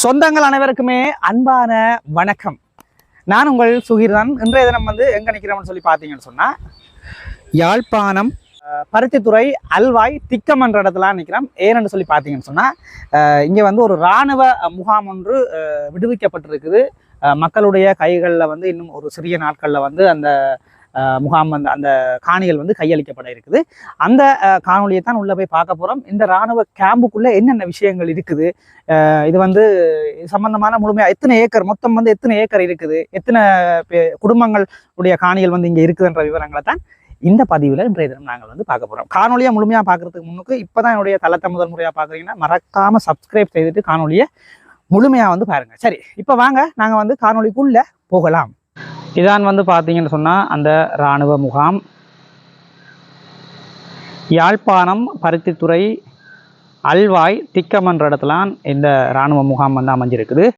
சொந்தங்கள் அனைவருக்குமே அன்பான வணக்கம். நான் உங்கள் சுகீர் தான் இன்றைய தினம் வந்து எங்க நிற்கிறோம்னு சொல்லி பார்த்தீங்கன்னு சொன்னா யாழ்ப்பாணம் பருத்தித்துறை அல்வாய் திக்கம் என்ற இடத்துல நிற்கிறோம் ஏன்னு சொல்லி பார்த்தீங்கன்னு சொன்னால் இங்கே வந்து ஒரு இராணுவ முகாம் ஒன்று விடுவிக்கப்பட்டிருக்குது. மக்களுடைய கைகளில் வந்து இன்னும் ஒரு சிறிய நாட்களில் வந்து அந்த முகாம் அந்த அந்த காணிகள் வந்து கையளிக்கப்பட இருக்குது. அந்த காணொலியை தான் உள்ளே போய் பார்க்க போகிறோம் இந்த இராணுவ கேம்புக்குள்ளே என்னென்ன விஷயங்கள் இருக்குது? இது வந்து இது சம்பந்தமான முழுமையாக எத்தனை ஏக்கர் மொத்தம் வந்து எத்தனை ஏக்கர் இருக்குது? எத்தனை பே- குடும்பங்கள் உடைய காணிகள் வந்து இங்கே இருக்குதுன்ற விவரங்களை தான் இந்த பதிவில் இன்றைய தினம் நாங்கள் வந்து பார்க்க போகிறோம் காணொலியை முழுமையாக பார்க்கறதுக்கு முன்னுக்கு இப்பதான் என்னுடைய தளத்தை முதல் முறையாக பார்க்குறீங்கன்னா மறக்காமல் சப்ஸ்கிரைப் செய்துட்டு காணொலியை முழுமையாக வந்து பாருங்கள் சரி இப்போ வாங்க. நாங்கள் வந்து காணொலிக்குள்ளே போகலாம். இதான் வந்து பார்த்தீங்கன்னு சொன்னால் அந்த இராணுவ முகாம். யாழ்ப்பாணம் பருத்தித்துறை அல்வாய் திக்கமன்ற இடத்துலான் இந்த இராணுவ முகாம் வந்து அமைஞ்சிருக்குது.